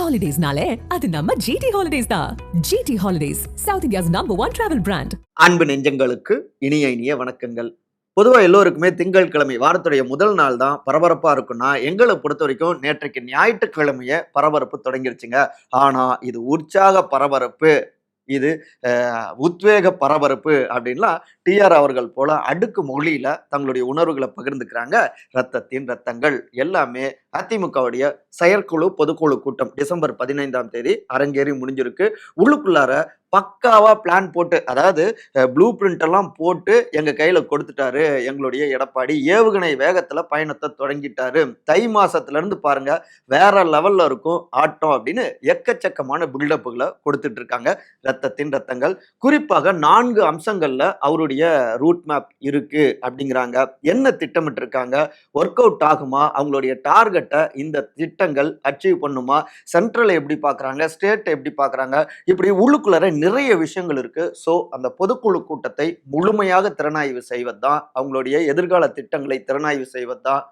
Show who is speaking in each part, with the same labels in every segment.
Speaker 1: ஹாலிடேஸ்னாலே அது நம்ம ஜிடி ஹாலிடேஸ் தான். GT holidays south India's number one travel brand
Speaker 2: அன்பு நெஞ்சங்களுக்கு இனிய இனிய வணக்கங்கள். பொதுவாக எல்லோருக்குமே திங்கட்கிழமை வாரத்துடைய முதல் நாள் தான் பரபரப்பாக இருக்குன்னா எங்களை பொறுத்த வரைக்கும் நேற்றைக்கு ஞாயிற்றுக்கிழமைய பரபரப்பு தொடங்கிருச்சுங்க. ஆனால் இது உற்சாக பரபரப்பு. இது உத்வேக பரபரப்பு அப்படின்லாம் டிஆர் அவர்கள் போல அடுக்கு மொழியில தங்களுடைய உணர்வுகளை பகிர்ந்துக்கிறாங்க. ரத்தத்தின் ரத்தங்கள் எல்லாமே அதிமுகவுடைய செயற்குழு பொதுக்குழு கூட்டம் டிசம்பர் பதினைந்தாம் தேதி அரங்கேறி முடிஞ்சிருக்கு. உள்ளுக்குள்ளார பக்காவாக பிளான் போட்டு அதாவது ப்ளூ பிரிண்ட் எல்லாம் போட்டு எங்கள் கையில் கொடுத்துட்டாரு எங்களுடைய எடப்பாடி. ஏவுகணை வேகத்தில் பயணத்தை தொடங்கிட்டாரு. தை மாதத்துலேருந்து பாருங்க வேற லெவலில் இருக்கும் ஆட்டம் அப்படின்னு எக்கச்சக்கமான பில்டப்புகளை கொடுத்துட்டு இருக்காங்க. ரத்தத்தின் ரத்தங்கள். குறிப்பாக நான்கு அம்சங்களில் அவருடைய ரூட் மேப் இருக்கு அப்படிங்கிறாங்க. என்ன திட்டமிட்டு இருக்காங்க ஒர்க் அவுட் ஆகுமா? அவங்களுடைய டார்கெட்டை இந்த திட்டங்கள் அச்சீவ் பண்ணுமா? சென்ட்ரலை எப்படி பார்க்குறாங்க ஸ்டேட்டை எப்படி பார்க்குறாங்க இப்படி உள்ளுக்குள்ளார நிறைய விஷயங்கள் இருக்கு. ஸோ அந்த பொதுக்குழு கூட்டத்தை முழுமையாக திறனாய்வு செய்வது தான் அவங்களுடைய எதிர்கால திட்டங்களை திறனாய்வு செய்வது தான்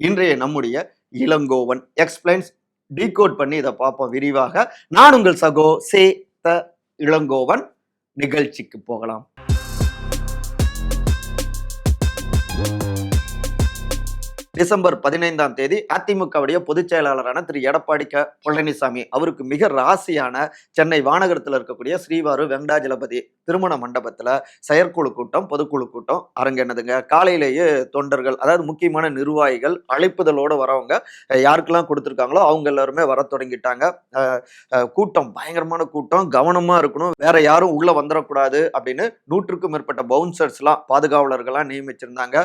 Speaker 2: இன்றைய நம்முடைய இளங்கோவன். எக்ஸ்பிளைன்ஸ் டீகோட் பண்ணி இதை பார்ப்போம் விரிவாக. நான் உங்கள் சகோ சே த இளங்கோவன். நிகழ்ச்சிக்கு போகலாம். டிசம்பர் பதினைந்தாம் தேதி அதிமுகவுடைய பொதுச் செயலாளரான திரு. எடப்பாடி க. பழனிசாமி அவருக்கு மிக ராசியான சென்னை வானகரத்தில் இருக்கக்கூடிய ஸ்ரீவாரு வெங்கடாஜலபதி திருமண மண்டபத்துல செயற்குழு கூட்டம் பொதுக்குழு கூட்டம் அரங்கேனதுங்க காலையிலேயே தொண்டர்கள் அதாவது முக்கியமான நிர்வாகிகள் அழைப்புதலோடு வரவங்க யாருக்கெல்லாம் கொடுத்துருக்காங்களோ அவங்க எல்லாருமே வர தொடங்கிட்டாங்க. கூட்டம் பயங்கரமான கூட்டம் கவனமா இருக்கணும் வேற யாரும் உள்ள வந்துடக்கூடாது அப்படின்னு நூற்றுக்கும் மேற்பட்ட பவுன்சர்ஸ்லாம் பாதுகாவலர்கள்லாம் நியமிச்சிருந்தாங்க.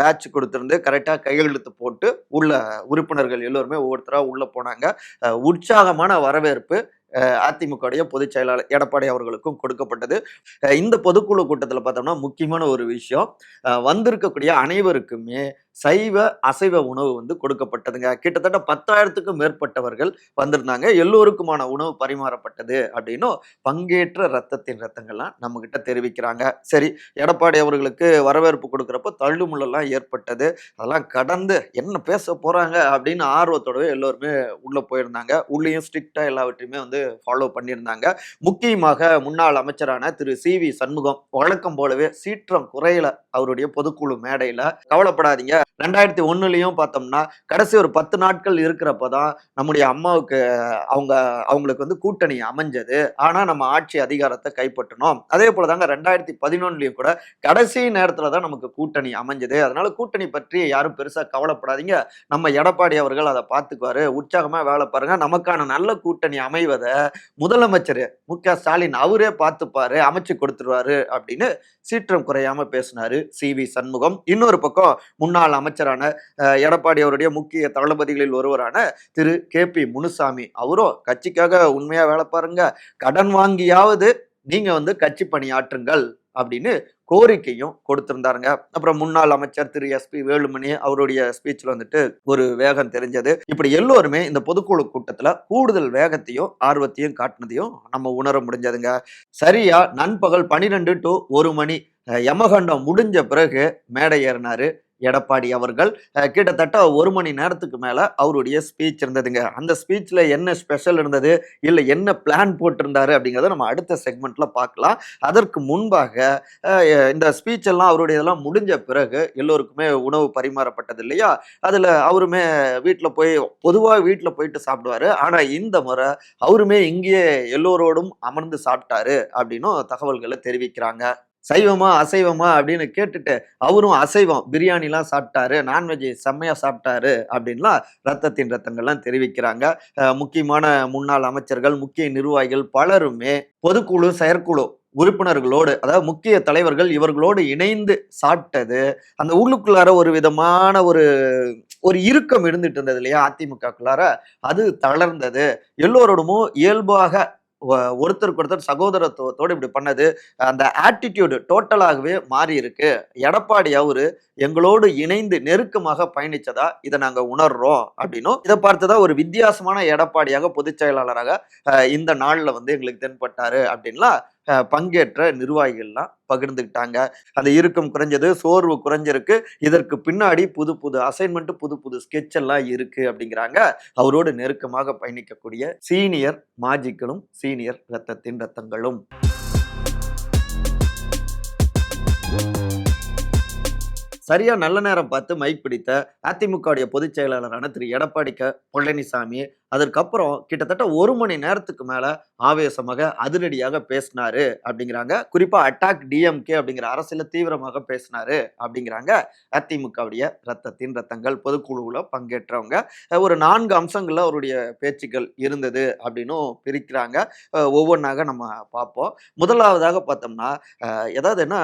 Speaker 2: பேட்ச் கொடுத்துருந்து கரெக்டாக கையெழுத்து போட்டு உள்ள உறுப்பினர்கள் எல்லோருமே ஒவ்வொருத்தரா உள்ளே போனாங்க. அஹ் உற்சாகமான வரவேற்பு அஹ் அதிமுகவுடைய பொதுச் செயலாளர் எடப்பாடி அவர்களுக்கும் கொடுக்கப்பட்டது. இந்த பொதுக்குழு கூட்டத்தில் பார்த்தோம்னா முக்கியமான ஒரு விஷயம். அஹ் வந்திருக்கக்கூடிய அனைவருக்குமே சைவ அசைவ உணவு வந்து கொடுக்கப்பட்டதுங்க. கிட்டத்தட்ட பத்தாயிரத்துக்கும் மேற்பட்டவர்கள் வந்திருந்தாங்க. எல்லோருக்குமான உணவு பரிமாறப்பட்டது அப்படின்னும் பங்கேற்ற ரத்தத்தின் ரத்தங்கள்லாம் நம்ம கிட்ட தெரிவிக்கிறாங்க. சரி எடப்பாடி அவர்களுக்கு வரவேற்பு கொடுக்குறப்ப தள்ளுமுள்ளெல்லாம் ஏற்பட்டது. அதெல்லாம் கடந்து என்ன பேச போறாங்க அப்படின்னு ஆர்வத்தோடவே எல்லோருமே உள்ள போயிருந்தாங்க. உள்ளேயும் ஸ்ட்ரிக்டா எல்லாவற்றையுமே வந்து ஃபாலோ பண்ணியிருந்தாங்க. முக்கியமாக முன்னாள் அமைச்சரான திரு. சி. வி. சண்முகம் வழக்கம் போலவே சீற்றம் குறையல அவருடைய பொதுக்குழு மேடையில. கவலைப்படாதீங்க. ரெண்டாயிரத்தி ஒண்ணுலயும் பார்த்தோம்னா கடைசி ஒரு பத்து நாட்கள் இருக்கிறப்ப தான் நம்முடைய அம்மாவுக்கு அவங்க அவங்களுக்கு வந்து கூட்டணி அமைஞ்சது. ஆனா நம்ம ஆட்சி அதிகாரத்தை கைப்பற்றணும் அதே போல தாங்க ரெண்டாயிரத்தி பதினொன்னுலயும் கூட கடைசி நேரத்தில் தான் நமக்கு கூட்டணி அமைஞ்சது. அதனால கூட்டணி பற்றி யாரும் பெருசா கவலைப்படாதீங்க. நம்ம எடப்பாடி அவர்கள் அதை பார்த்துக்குவாரு. உற்சாகமா வேலை பாருங்க. நமக்கான நல்ல கூட்டணி அமைவதை முதலமைச்சர் மு க ஸ்டாலின் அவரே பார்த்துப்பாரு. அமைச்சு கொடுத்துருவாரு அப்படின்னு சீற்றம் குறையாம பேசினாரு சி வி சண்முகம். இன்னொரு பக்கம் முன்னாள் அமைச்சரான எடப்பாடி அவருடைய முக்கிய தளபதிகளில் ஒருவரான திரு. கே. பி. முனுசாமி. அவரும் கட்சிக்காக உண்மையா வேலை பாருங்க. கடன் வாங்கியாவது நீங்க வந்து கட்சி பணியாற்றுங்கள் அப்படின்னு கோரிக்கையும் கொடுத்திருந்தாருங்க. அப்புறம் முன்னாள் அமைச்சர் திரு. எஸ்பி வேலுமணி அவருடைய ஸ்பீச்ல வந்துட்டு ஒரு வேகம் தெரிஞ்சது. இப்படி எல்லோருமே இந்த பொதுக்குழு கூட்டத்துல கூடுதல் வேகத்தையும் ஆர்வத்தையும் காட்டினதையும் நம்ம உணர முடிஞ்சதுங்க. சரியா நண்பகல் பனிரெண்டு டு ஒரு மணி யமகண்டம் முடிஞ்ச பிறகு மேடை ஏறினாரு. எடப்பாடி அவர்கள் கிட்டத்தட்ட ஒரு மணி நேரத்துக்கு மேலே அவருடைய ஸ்பீச் இருந்ததுங்க. அந்த ஸ்பீச்சில் என்ன ஸ்பெஷல் இருந்தது இல்லை என்ன பிளான் போட்டிருந்தாரு அப்படிங்கிறத நம்ம அடுத்த செக்மெண்ட்டில் பார்க்கலாம். அதற்கு முன்பாக இந்த ஸ்பீச் எல்லாம் அவருடைய இதெல்லாம் முடிஞ்ச பிறகு எல்லோருக்குமே உணவு பரிமாறப்பட்டது இல்லையா? அதில் அவருமே வீட்டில் போய் பொதுவாக வீட்டில் போயிட்டு சாப்பிடுவாரு. ஆனால் இந்த முறை அவருமே இங்கேயே எல்லோரோடும் அமர்ந்து சாப்பிட்டாரு அப்படின்னும் தகவல்களை தெரிவிக்கிறாங்க. சைவமா அசைவமா அப்படின்னு கேட்டுட்டு அவரும் அசைவம். பிரியாணிலாம் சாப்பிட்டாரு நான்வெஜ் செம்மையா சாப்பிட்டாரு அப்படின்லாம் ரத்தத்தின் ரத்தங்கள்லாம் தெரிவிக்கிறாங்க. முக்கியமான முன்னாள் அமைச்சர்கள் முக்கிய நிர்வாகிகள் பலருமே பொதுக்குழு செயற்குழு உறுப்பினர்களோடு அதாவது முக்கிய தலைவர்கள் இவர்களோடு இணைந்து சாப்பிட்டது. அந்த உள்ளுக்குள்ளார ஒரு விதமான ஒரு ஒரு இறுக்கம் இருந்துட்டு இருந்தது இல்லையா அதிமுகக்குள்ளார? அது தளர்ந்தது. எல்லோரோடமும் இயல்பாக ஒருத்தருக்கு ஒருத்தர் சகோதரத்துவத்தோடு இப்படி பண்ணது அந்த ஆட்டிடியூடு டோட்டலாகவே மாறி இருக்கு எடப்பாடி அவரு எங்களோடு இணைந்து நெருக்கமாக பயணிச்சதா இதை நாங்க உணர்றோம் அப்படின்னும் இதை பார்த்துதான் ஒரு வித்தியாசமான எடப்பாடியாக பொதுச் செயலாளராக இந்த நாளில் வந்து எங்களுக்கு தென்பட்டாரு அப்படின்லாம் பங்கேற்ற நிர்வாகிகள்லாம் பகிர்ந்துக்கிட்டாங்க. அந்த இறுக்கம் குறைஞ்சது சோர்வு குறைஞ்சிருக்கு. இதற்கு பின்னாடி புது புது அசைன்மெண்ட் புது புது ஸ்கெட்ச் எல்லாம் இருக்கு அப்படிங்கிறாங்க. அவரோடு நெருக்கமாக பயணிக்கக்கூடிய சீனியர் மாஜிக்களும் சீனியர் ரத்தத்தின் ரத்தங்களும். சரியா நல்ல நேரம் பார்த்து மைக் பிடித்த அதிமுகவுடைய பொதுச் செயலாளரான திரு. எடப்பாடி க. பழனிசாமி அதற்கப்புறம் கிட்டத்தட்ட ஒரு மணி நேரத்துக்கு மேல ஆவேசமாக அதிரடியாக பேசினாரு அப்படிங்கிறாங்க. குறிப்பா அட்டாக் டிஎம்கே அப்படிங்கிற அரசியல தீவிரமாக பேசினாரு அப்படிங்கிறாங்க. அதிமுகவுடைய ரத்தத்தின் ரத்தங்கள் பொதுக்குழுவில் பங்கேற்றவங்க. ஒரு நான்கு அம்சங்கள்ல அவருடைய பேச்சுக்கள் இருந்தது அப்படின்னும் பிரிக்கிறாங்க. ஒவ்வொன்றாக நம்ம பார்ப்போம். முதலாவதாக பார்த்தோம்னா ஏதாவது என்ன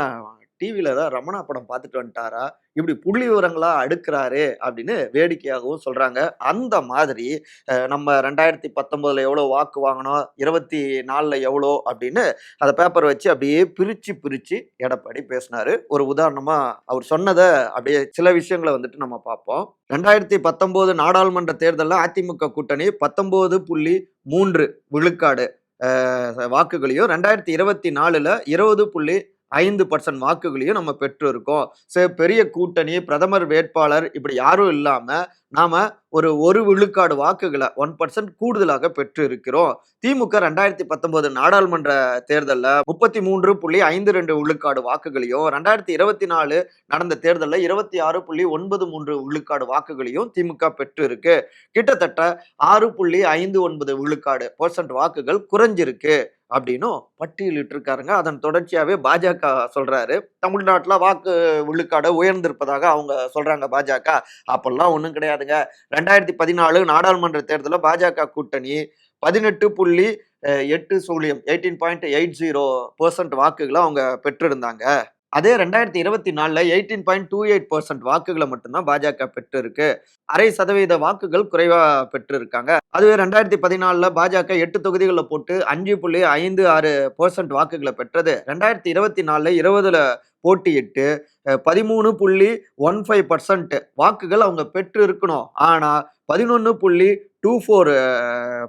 Speaker 2: டிவியில ஏதாவது ரமணா படம் பார்த்துட்டு வந்துட்டாரா? இப்படி புள்ளி விவரங்களா அடுக்கிறாரு அப்படின்னு வேடிக்கையாகவும் சொல்றாங்க. அந்த மாதிரி நம்ம ரெண்டாயிரத்தி பத்தொன்பதுல எவ்வளோ வாக்கு வாங்கினோம்? இருபத்தி நாலில் எவ்வளோ? அப்படின்னு அந்த பேப்பர் வச்சு அப்படியே பிரிச்சு பிரிச்சு எடப்பாடி பேசினாரு. ஒரு உதாரணமா அவர் சொன்னதை அப்படியே சில விஷயங்களை வந்துட்டு நம்ம பார்ப்போம். ரெண்டாயிரத்தி பத்தொன்பது நாடாளுமன்ற தேர்தலில் அதிமுக கூட்டணி பத்தொன்பது புள்ளி மூன்று விழுக்காடு வாக்குகளையும் ரெண்டாயிரத்தி இருபத்தி நாலில் இருபது புள்ளி ஐந்து பர்சன்ட் வாக்குகளையும் நம்ம பெற்று இருக்கோம் சரி பெரிய கூட்டணி பிரதமர் வேட்பாளர் இப்படி யாரும் இல்லாம நாம ஒரு ஒரு விழுக்காடு வாக்குகளை ஒன் பர்சன்ட் கூடுதலாக பெற்று இருக்கிறோம் திமுக ரெண்டாயிரத்தி பத்தொன்பது நாடாளுமன்ற தேர்தலில் முப்பத்தி மூன்று புள்ளி ஐந்து ரெண்டு விழுக்காடு வாக்குகளையும் ரெண்டாயிரத்தி இருபத்தி நாலு நடந்த தேர்தலில் இருபத்தி ஆறு புள்ளி ஒன்பது மூன்று விழுக்காடு வாக்குகளையும் திமுக பெற்று இருக்கு கிட்டத்தட்ட ஆறு புள்ளி ஐந்து ஒன்பது விழுக்காடு பர்சன்ட் வாக்குகள் குறைஞ்சிருக்கு. அப்படின்னும் பட்டியலிட்டு இருக்காருங்க அதன் தொடர்ச்சியாகவே பாஜக சொல்கிறாரு தமிழ்நாட்டில் வாக்கு விழுக்காடு உயர்ந்திருப்பதாக அவங்க சொல்கிறாங்க பாஜக. அப்போல்லாம் ஒன்றும் கிடையாதுங்க. ரெண்டாயிரத்தி பதினாலு நாடாளுமன்ற தேர்தலில் பாஜக கூட்டணி பதினெட்டு புள்ளி எட்டு சூழியம் eighteen point eight zero percent வாக்குகளை அவங்க பெற்றிருந்தாங்க. அதே ரெண்டாயிரத்தி இருபத்தி நாலில் eighteen point two eight percent வாக்குகளை மட்டும்தான் பாஜக பெற்று இருக்கு அரை சதவீத வாக்குகள் குறைவாக பெற்று இருக்காங்க அதுவே ரெண்டாயிரத்தி பதினாலில் பாஜக எட்டு தொகுதிகளில் போட்டு அஞ்சு புள்ளி ஐந்து ஆறு பர்சன்ட் வாக்குகளை பெற்றது. ரெண்டாயிரத்தி இருபத்தி நாலுல இருபதுல போட்டியிட்டு பதிமூணு புள்ளி ஒன் ஃபைவ் பர்சன்ட் வாக்குகள் அவங்க பெற்று இருக்கணும் ஆனால் பதினொன்று புள்ளி டூ ஃபோர்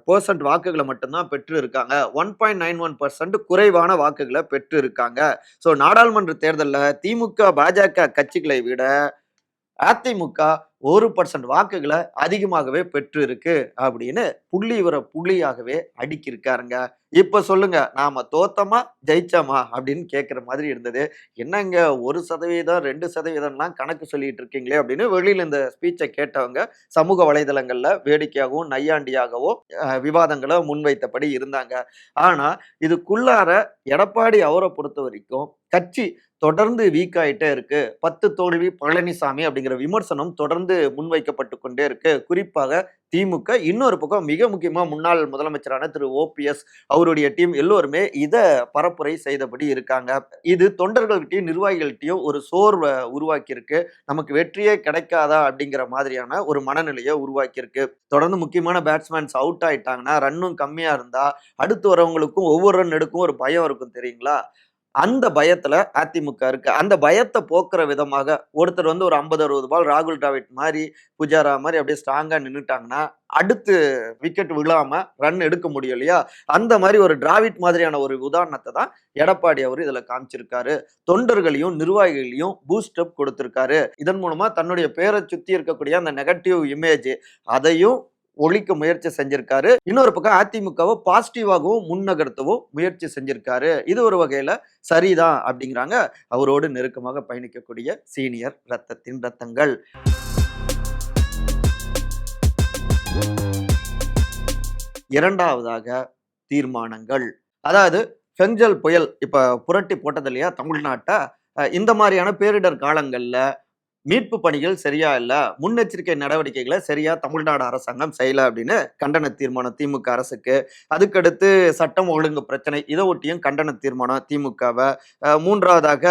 Speaker 2: பர்சன்ட் வாக்குகளை மட்டும்தான் பெற்று இருக்காங்க one point nine one percent குறைவான வாக்குகளை பெற்று இருக்காங்க ஸோ நாடாளுமன்ற தேர்தலில் திமுக பாஜக கட்சிகளை விட அதிமுக ஒரு பர்சன்ட் வாக்குகளை அதிகமாகவே பெற்று இருக்கு அப்படின்னு புள்ளி விவர புள்ளியாகவே அடுக்கியிருக்காருங்க. இப்ப சொல்லுங்க நாம தோத்தமா ஜெயிச்சோமா அப்படின்னு கேட்குற மாதிரி இருந்தது. என்னங்க ஒரு சதவீதம் ரெண்டு சதவீதம்லாம் கணக்கு சொல்லிட்டு இருக்கீங்களே அப்படின்னு வெளியில இந்த ஸ்பீச்சை கேட்டவங்க சமூக வலைதளங்கள்ல வேடிக்கையாகவும் நையாண்டியாகவும் விவாதங்களை முன்வைத்தபடி இருந்தாங்க. ஆனா இதுக்குள்ளார எடப்பாடி அவரை பொறுத்த வரைக்கும் கட்சி தொடர்ந்து வீக் இருக்கு. பத்து தோல்வி பழனிசாமி அப்படிங்கிற விமர்சனம் தொடர்ந்து முன்வைக்கப்பட்டு கொண்டே இருக்கு. குறிப்பாக திமுக இன்னொரு பக்கம் மிக முக்கியமா முன்னாள் முதலமைச்சரான திரு. ஓபிஎஸ் அவருடைய டீம் எல்லோருமே இதை பரப்புரை செய்தபடி இருக்காங்க. இது தொண்டர்கள்கிட்டையும் நிர்வாகிகள்கிட்டையும் ஒரு சோர்வை உருவாக்கியிருக்கு. நமக்கு வெற்றியே கிடைக்காதா அப்படிங்கிற மாதிரியான ஒரு மனநிலையை உருவாக்கியிருக்கு. தொடர்ந்து முக்கியமான பேட்ஸ்மேன்ஸ் அவுட் ஆயிட்டாங்கன்னா ரன்னும் கம்மியா இருந்தா அடுத்து வரவங்களுக்கும் ஒவ்வொரு ரன் எடுக்கும் ஒரு பயம் இருக்கும் தெரியுங்களா? அந்த பயத்துல அதிமுக இருக்கு. அந்த பயத்தை போக்குற விதமாக ஒருத்தர் வந்து ஒரு ஐம்பது அறுபது பால் ராகுல் டிராவிட் மாதிரி புஜாரா மாதிரி அப்படியே ஸ்ட்ராங்கா நின்னுட்டாங்கன்னா அடுத்து விக்கெட் விழாம ரன் எடுக்க முடியும் இல்லையா? அந்த மாதிரி ஒரு டிராவிட் மாதிரியான ஒரு உதாரணத்தை தான் எடப்பாடி அவர் இதுல காமிச்சிருக்காரு. தொண்டர்களையும் நிர்வாகிகளையும் பூஸ்ட் அப் கொடுத்திருக்காரு. இதன் மூலமா தன்னுடைய பேரை சுத்தி இருக்கக்கூடிய அந்த நெகட்டிவ் இமேஜ் அதையும் ஒழிக்க முயற்சி செஞ்சிருக்காரு. இன்னொரு பக்கம் அதிமுகவை பாசிட்டிவாகவும் முன்னகர்த்தவும் முயற்சி செஞ்சிருக்காரு. இது ஒரு வகையில சரிதான் அப்படிங்கிறாங்க. அவரோடு நெருக்கமாக பயணிக்கக்கூடிய சீனியர் ரத்தத்தின் ரத்தங்கள். இரண்டாவதாக தீர்மானங்கள். அதாவது ஃபெங்ஜல் புயல் இப்ப புரட்டி போட்டது இல்லையா தமிழ்நாட்டை? இந்த மாதிரியான பேரிடர் காலங்கள்ல மீட்பு பணிகள் சரியா இல்லை முன்னெச்சரிக்கை நடவடிக்கைகளை சரியா தமிழ்நாடு அரசாங்கம் செய்யல அப்படின்னு கண்டன தீர்மானம் திமுக அரசுக்கு. அதுக்கடுத்து சட்டம் ஒழுங்கு பிரச்சனை இதை ஒட்டியும் கண்டன தீர்மானம் திமுகவை. மூன்றாவதாக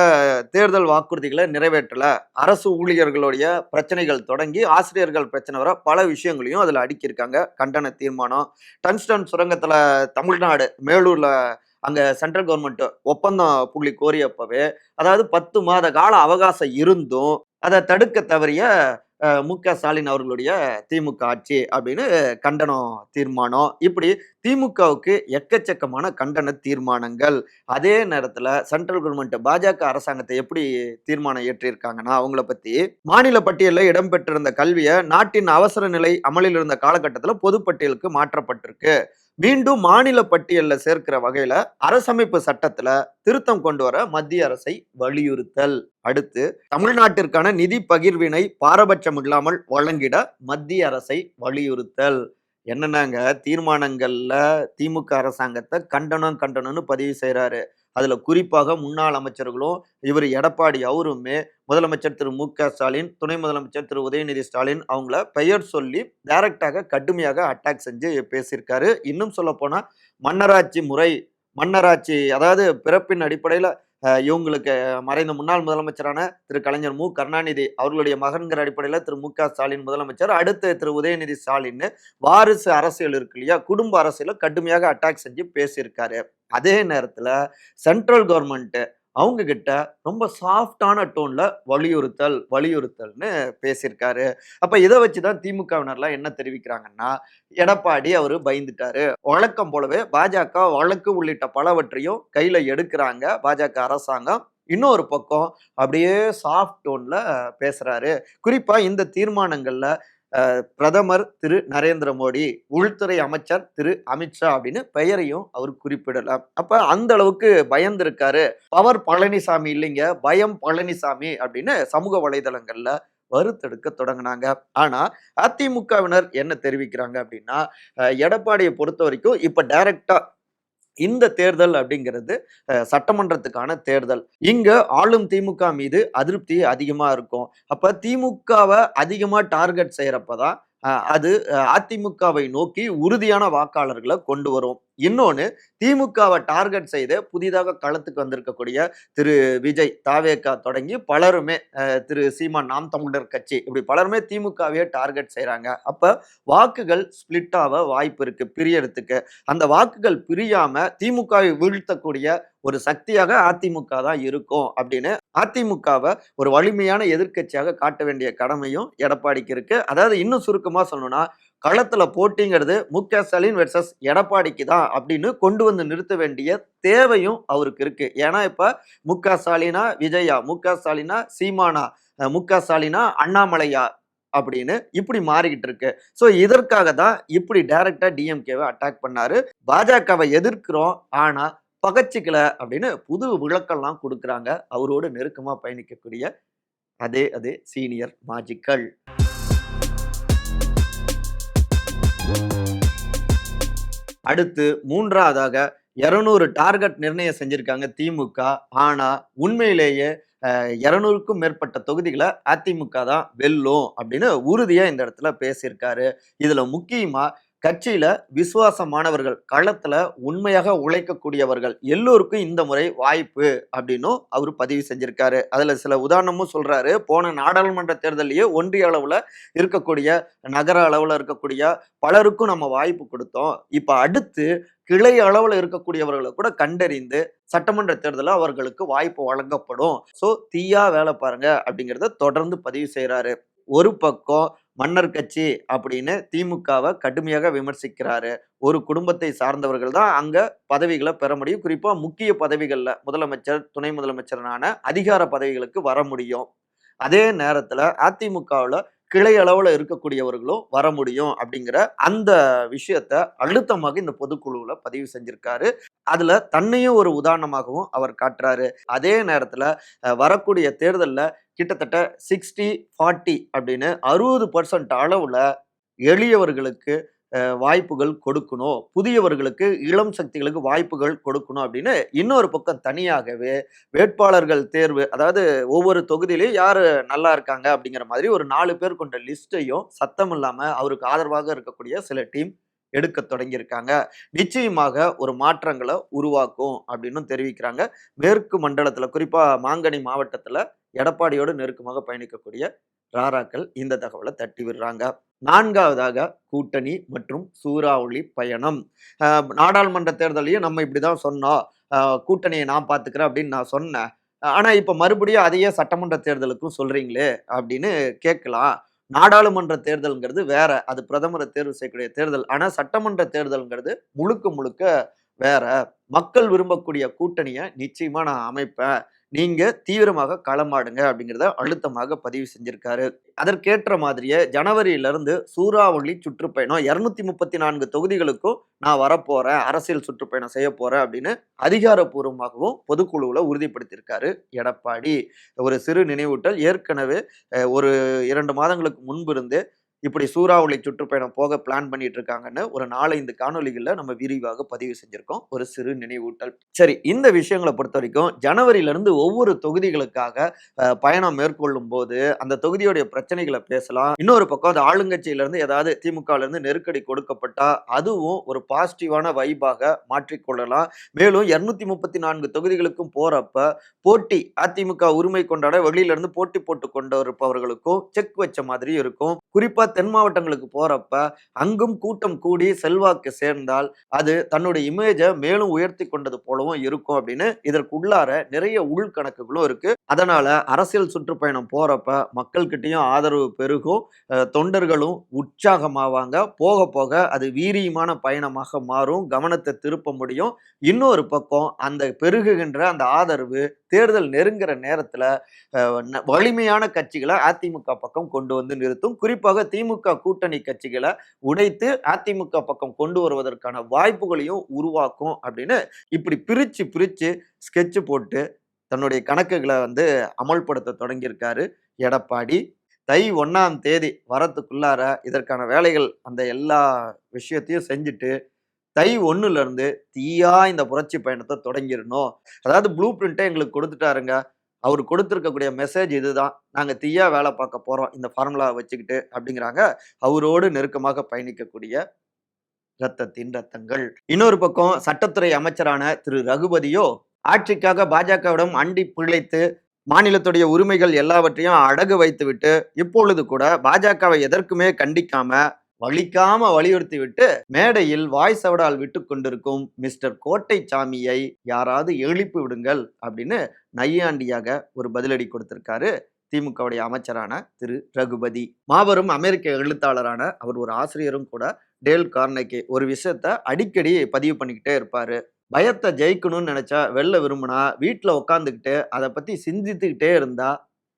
Speaker 2: தேர்தல் வாக்குறுதிகளை நிறைவேற்றல. அரசு ஊழியர்களுடைய பிரச்சனைகள் தொடங்கி ஆசிரியர்கள் பிரச்சனை வர பல விஷயங்களையும் அதில் அடுக்கியிருக்காங்க கண்டன தீர்மானம். டங்ஸ்டன் சுரங்கத்தில் தமிழ்நாடு மேலூர்ல அங்கே சென்ட்ரல் கவர்மெண்ட் ஒப்பந்தம் புள்ளி கோரியப்பவே அதாவது பத்து மாத கால அவகாசம் இருந்தும் அதை தடுக்க தவறிய மு. க. ஸ்டாலின் அவர்களுடைய திமுக ஆட்சி அப்படின்னு கண்டனம் தீர்மானம். இப்படி திமுகவுக்கு எக்கச்சக்கமான கண்டன தீர்மானங்கள். அதே நேரத்தில் சென்ட்ரல் கவர்மெண்ட் பாஜக அரசாங்கத்தை எப்படி தீர்மானம் ஏற்றிருக்காங்கன்னா அவங்கள பற்றி மாநில பட்டியலில் இடம்பெற்றிருந்த கல்வியை நாட்டின் அவசர நிலை அமலில் இருந்த காலகட்டத்தில் பொதுப்பட்டியலுக்கு மாற்றப்பட்டிருக்கு. மீண்டும் மாநில பட்டியலில் சேர்க்கிற வகையில அரசமைப்பு சட்டத்துல திருத்தம் கொண்டு வர மத்திய அரசை வலியுறுத்தல். அடுத்து தமிழ்நாட்டிற்கான நிதி பகிர்வினை பாரபட்சம் இல்லாமல் வழங்கிட மத்திய அரசை வலியுறுத்தல். என்னன்னாங்க? தீர்மானங்கள்ல திமுக அரசாங்கத்தை கண்டனம் கண்டனம்னு பதிவு செய்கிறாரு அதில் குறிப்பாக முன்னாள் அமைச்சர்களும் இவர் எடப்பாடி அவருமே முதலமைச்சர் திரு மு க ஸ்டாலின் துணை முதலமைச்சர் திரு உதயநிதி ஸ்டாலின் அவங்கள பெயர் சொல்லி டைரக்டாக கடுமையாக அட்டாக் செஞ்சு பேசியிருக்காரு. இன்னும் சொல்லப்போனால் மன்னராட்சி முறை மன்னராட்சி அதாவது பிறப்பின் அடிப்படையில் இவங்களுக்கு மறைந்த முன்னாள் முதலமைச்சரான திரு கலைஞர் மு. கருணாநிதி அவர்களுடைய மகன்கிற அடிப்படையில் திரு மு. க. ஸ்டாலின் முதலமைச்சர் அடுத்து திரு உதயநிதி ஸ்டாலின் வாரிசு அரசியல் இருக்கு இல்லையா? குடும்ப அரசியலை கடுமையாக அட்டாக் செஞ்சு பேசியிருக்காரு. அதே நேரத்தில் சென்ட்ரல் கவர்மெண்ட்டு அவங்க கிட்ட ரொம்ப சாஃப்டான டோன்ல வலியுறுத்தல் வலியுறுத்தல்னு பேசியிருக்காரு. அப்ப இதை வச்சுதான் திமுகவினர்லாம் என்ன தெரிவிக்கிறாங்கன்னா எடப்பாடி அவர் பயந்துட்டாரு. வழக்கம் போலவே பாஜக வழக்கு உள்ளிட்ட பலவற்றையும் கையில எடுக்கிறாங்க. பாஜக அரசாங்கம் இன்னொரு பக்கம் அப்படியே சாஃப்ட் டோன்ல பேசுறாரு. குறிப்பா இந்த தீர்மானங்கள்ல பிரதமர் திரு நரேந்திர மோடி உள்துறை அமைச்சர் திரு அமித்ஷா அப்படின்னு பெயரையும் அவர் குறிப்பிடலாம். அப்ப அந்த அளவுக்கு பயந்திருக்காரு. பவர் பழனிசாமி இல்லைங்க. பயம் பழனிசாமி அப்படின்னு சமூக வலைதளங்கள்ல வறுத்தெடுக்க தொடங்கினாங்க. ஆனா அதிமுகவினர் என்ன தெரிவிக்கிறாங்க அப்படின்னா எடப்பாடியை பொறுத்த வரைக்கும் இப்ப டைரக்டா இந்த தேர்தல் அப்படிங்கிறது சட்டமன்றத்துக்கான தேர்தல். இங்க ஆளும் திமுக மீது அதிருப்தி அதிகமா இருக்கும். அப்ப திமுகவை அதிகமா டார்கெட் செய்யறப்பதான் அது அதிமுகவை நோக்கி உறுதியான வாக்காளர்களை கொண்டு வரும். இன்னொன்று திமுகவை டார்கெட் செய்து புதிதாக களத்துக்கு வந்திருக்கக்கூடிய திரு. விஜய் தாவேக்கா தொடங்கி பலருமே திரு. சீமான் நாம் தமிழர் கட்சி இப்படி பலருமே திமுகவையே டார்கெட் செய்கிறாங்க அப்போ வாக்குகள் ஸ்பிளிட் ஆக வாய்ப்பு இருக்குது பிரியறதுக்கு. அந்த வாக்குகள் பிரியாமல் திமுகவை வீழ்த்தக்கூடிய ஒரு சக்தியாக அதிமுக தான் இருக்கும் அப்படின்னு அதிமுகவை ஒரு வலிமையான எதிர்க்கட்சியாக காட்ட வேண்டிய கடமையும் எடப்பாடிக்கு இருக்கு. அதாவது இன்னும் சுருக்கமாக சொல்லணும்னா களத்தில் போட்டிங்கிறது மு க ஸ்டாலின் வெர்சஸ் எடப்பாடிக்கு தான் அப்படின்னு கொண்டு வந்து நிறுத்த வேண்டிய தேவையும் அவருக்கு இருக்கு. ஏன்னா இப்போ மு க ஸ்டாலினா விஜயா மு க ஸ்டாலினா சீமானா மு க ஸ்டாலினா அண்ணாமலையா அப்படின்னு இப்படி மாறிக்கிட்டு இருக்கு. ஸோ இதற்காக தான் இப்படி டைரக்டா டிஎம்கேவை அட்டாக் பண்ணாரு. பாஜகவை எதிர்க்கிறோம். ஆனா பகச்சிக்கல அப்படின்னு புது விளக்கம்லாம் கொடுக்குறாங்க. அவரோடு நெருக்கமாக பயணிக்கக்கூடிய அதே அதே சீனியர் மாஜிக்கள் அடுத்து மூன்றாவதாக இருநூறு டார்கெட் நிர்ணயம் செஞ்சிருக்காங்க திமுக. ஆனா உண்மையிலேயே இரநூறுக்கும் மேற்பட்ட தொகுதிகளை அதிமுக தான் வெல்லும் அப்படின்னு உறுதியாக இந்த இடத்துல பேசியிருக்காரு. இதில் முக்கியமாக கட்சியில விசுவாசமானவர்கள் களத்துல உண்மையாக உழைக்கக்கூடியவர்கள் எல்லோருக்கும் இந்த முறை வாய்ப்பு அப்படின்னும் அவர் பதிவு செஞ்சிருக்காரு. அதுல சில உதாரணமும் சொல்றாரு. போன நாடாளுமன்ற தேர்தலையே ஒன்றிய அளவுல இருக்கக்கூடிய நகர அளவுல இருக்கக்கூடிய பலருக்கும் நம்ம வாய்ப்பு கொடுத்தோம். இப்ப அடுத்து கிளை அளவுல இருக்கக்கூடியவர்களை கூட கண்டறிந்து சட்டமன்ற தேர்தலில் அவர்களுக்கு வாய்ப்பு வழங்கப்படும். ஸோ தீயா வேலை பாருங்க அப்படிங்கிறத தொடர்ந்து பதிவு செய்கிறாரு ஒரு பக்கம் மன்னர் கட்சி அப்படின்னு திமுகவை கடுமையாக விமர்சிக்கிறாரு. ஒரு குடும்பத்தை சார்ந்தவர்கள் தான் அங்க பதவிகளை பெற முடியும். குறிப்பா முக்கிய பதவிகள்ல முதலமைச்சர் துணை முதலமைச்சரான அதிகார பதவிகளுக்கு வர முடியும். அதே நேரத்துல அதிமுகவில் கிளை அளவில் இருக்கக்கூடியவர்களும் வர முடியும் அப்படிங்கிற அந்த விஷயத்த அழுத்தமாக இந்த பொதுக்குழுவில் பதிவு செஞ்சிருக்காரு. அதுல தன்னையும் ஒரு உதாரணமாகவும் அவர் காட்டுறாரு. அதே நேரத்துல வரக்கூடிய தேர்தலில் கிட்டத்தட்ட சிக்ஸ்டி ஃபார்ட்டி அப்படின்னு அறுபது பர்சன்ட் அளவில் எளியவர்களுக்கு வாய்ப்புகள் கொடுக்கணும். புதியவர்களுக்கு இளம் சக்திகளுக்கு வாய்ப்புகள் கொடுக்கணும் அப்படின்னு இன்னொரு பக்கம் தனியாகவே வேட்பாளர்கள் தேர்வு அதாவது ஒவ்வொரு தொகுதியிலையும் யார் நல்லா இருக்காங்க அப்படிங்கிற மாதிரி ஒரு நாலு பேர் கொண்ட லிஸ்ட்டையும் சத்தம் இல்லாமல் அவருக்கு ஆதரவாக இருக்கக்கூடிய சில டீம் எடுக்க தொடங்கியிருக்காங்க. நிச்சயமாக ஒரு மாற்றங்களை உருவாக்கும் அப்படின்னு தெரிவிக்கிறாங்க. மேற்கு மண்டலத்தில் குறிப்பாக மாங்கனி மாவட்டத்தில் எடப்பாடியோடு நெருக்கமாக பயணிக்கக்கூடிய ராராக்கள் இந்த தகவலை தட்டி விடுறாங்க. நான்காவதாக கூட்டணி மற்றும் சூறாவளி பயணம். நாடாளுமன்ற தேர்தலையும் நம்ம இப்படிதான் சொன்னோம். கூட்டணியை நான் பார்த்துக்கிறேன் அப்படின்னு நான் சொன்னேன். ஆனா இப்போ மறுபடியும் அதையே சட்டமன்ற தேர்தலுக்கும் சொல்றீங்களே அப்படின்னு கேட்கலாம். நாடாளுமன்ற தேர்தல்ங்கிறது வேற அது பிரதமரை தேர்வு செய்யக்கூடிய தேர்தல். ஆனா சட்டமன்ற தேர்தலுங்கிறது முழுக்க முழுக்க வேற. மக்கள் விரும்பக்கூடிய கூட்டணியை நிச்சயமா நான் அமைப்பேன். நீங்க தீவிரமாக களமாடுங்க அப்படிங்கிறத அழுத்தமாக பதிவு செஞ்சிருக்காரு. அதற்கேற்ற மாதிரியே ஜனவரியிலிருந்து சூறாவளி சுற்றுப்பயணம் இருநூத்தி முப்பத்தி நான்கு தொகுதிகளுக்கும் நான் வரப்போறேன் அரசியல் சுற்றுப்பயணம் செய்ய போறேன் அப்படின்னு அதிகாரப்பூர்வமாகவும் பொதுக்குழுவில் உறுதிப்படுத்தியிருக்காரு எடப்பாடி. ஒரு சிறு நினைவூட்டல். ஏற்கனவே ஒரு இரண்டு மாதங்களுக்கு முன்பு இருந்து இப்படி சூறாவளி சுற்றுப்பயணம் போக பிளான் பண்ணிட்டு இருக்காங்கன்னு ஒரு நாலஞ்சு காணொலிகளில் நம்ம விரிவாக பதிவு செஞ்சிருக்கோம். ஒரு சிறு நினைவூட்டல். சரி இந்த விஷயங்களை பொறுத்த வரைக்கும் ஜனவரியிலிருந்து ஒவ்வொரு தொகுதிகளுக்காக பயணம் மேற்கொள்ளும் போது அந்த தொகுதியுடைய பிரச்சனைகளை பேசலாம். இன்னொரு பக்கம் அந்த ஆளுங்கட்சியிலிருந்து ஏதாவது திமுகலேருந்து நெருக்கடி கொடுக்கப்பட்டா அதுவும் ஒரு பாசிட்டிவான வைபாக மாற்றிக்கொள்ளலாம். மேலும் இருநூத்தி முப்பத்தி நான்கு தொகுதிகளுக்கும் போறப்ப போட்டி அதிமுக உரிமை கொண்டாட வெளியிலிருந்து போட்டி போட்டு கொண்டு இருப்பவர்களுக்கும் செக் வச்ச மாதிரி இருக்கும். குறிப்பா தென் மாவட்டங்களுக்கு போறப்ப அங்கும் கூட்டம் கூடி செல்வாக்கு சேர்ந்தால் அது தன்னுடைய இமேஜை மேலும் உயர்த்தி கொண்டது போலவும் இருக்கும் அப்படின்னு இதற்குள்ளார நிறைய உள்கணக்குகளும் இருக்கு. அதனால அரசியல் சுற்றுப்பயணம் போறப்ப மக்கள்கிட்டையும் ஆதரவு பெருகும். தொண்டர்களும் உற்சாகமாவாங்க. போக போக அது வீரியமான பயணமாக மாறும். கவனத்தை திருப்ப முடியும். இன்னொரு பக்கம் அந்த பெருகுகின்ற அந்த ஆதரவு தேர்தல் நெருங்குற நேரத்தில் வலிமையான கட்சிகளை அதிமுக பக்கம் கொண்டு வந்து நிறுத்தும். குறிப்பாக திமுக கூட்டணி கட்சிகளை உடைத்து அதிமுக பக்கம் கொண்டு வருவதற்கான வாய்ப்புகளையும் உருவாக்கும் அப்படின்னு இப்படி பிரித்து பிரித்து ஸ்கெட்ச் போட்டு தன்னுடைய கணக்குகளை வந்து அமல்படுத்த தொடங்கியிருக்காரு எடப்பாடி. தை ஒன்றாம் தேதி வரத்துக்குள்ளார இதற்கான வேலைகள் அந்த எல்லா விஷயத்தையும் செஞ்சுட்டு தை ஒன்றுலேருந்து இருந்து தீயா இந்த புரட்சி பயணத்தை தொடங்கிடணும். அதாவது ப்ளூ பிரிண்ட்டை எங்களுக்கு கொடுத்துட்டாருங்க. அவர் கொடுத்துருக்கக்கூடிய மெசேஜ் இதுதான். நாங்கள் தீயா வேலை பார்க்க போறோம். இந்த ஃபார்முலாவை வச்சுக்கிட்டு அப்படிங்கிறாங்க. அவரோடு நெருக்கமாக பயணிக்கக்கூடிய ரத்தத்தின் ரத்தங்கள். இன்னொரு பக்கம் சட்டத்துறை அமைச்சரான திரு ரகுபதியோ ஆட்சிக்காக பாஜகவிடம் அண்டி பிழைத்து மாநிலத்துடைய உரிமைகள் எல்லாவற்றையும் அடகு வைத்துவிட்டு இப்பொழுது கூட பாஜகவை எதற்குமே கண்டிக்காம வலிக்காம வலியுறுத்தி விட்டு மேடையில் வாய் சவடால் விட்டு கொண்டிருக்கும் மிஸ்டர் கோட்டை சாமியை யாராவது எழுப்பி விடுங்கள் அப்படின்னு நையாண்டியாக ஒரு பதிலடி கொடுத்திருக்காரு திமுகவுடைய அமைச்சரான திரு ரகுபதி. மாபெரும் அமெரிக்க எழுத்தாளரான அவர் ஒரு ஆசிரியரும் கூட டேல் கார்னகே ஒரு விஷயத்த அடிக்கடி பதிவு பண்ணிக்கிட்டே இருப்பாரு. பயத்தை ஜெயிக்கணும்னு நினைச்சா வெளில விரும்பினா வீட்டில் உட்காந்துக்கிட்டு அதை பத்தி சிந்தித்துக்கிட்டே இருந்தா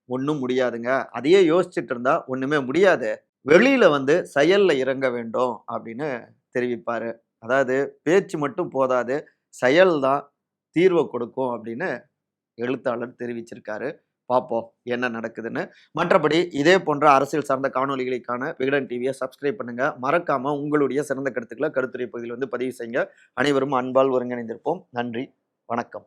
Speaker 2: ஒன்றும் முடியாதுங்க. அதையே யோசிச்சுட்டு இருந்தா ஒன்றுமே முடியாது. வெளியில வந்து செயல்ல இறங்க வேண்டும் அப்படின்னு தெரிவிப்பாரு. அதாவது பேச்சு மட்டும் போதாது செயல் தான் தீர்வை கொடுக்கும் அப்படின்னு எழுத்தாளர் தெரிவிச்சிருக்காரு. பார்ப்போம் என்ன நடக்குதுன்னு. மற்றபடி இதே போன்ற அரசியல் சார்ந்த காணொளிகளுக்கான விகடன் டிவியை சப்ஸ்கிரைப் பண்ணுங்க. மறக்காம உங்களுடைய சிறந்த கருத்துக்களை கருத்துரை பகுதியில் வந்து பதிவு செய்யுங்க. அனைவரும் அன்பால் ஒருங்கிணைந்திருப்போம். நன்றி வணக்கம்.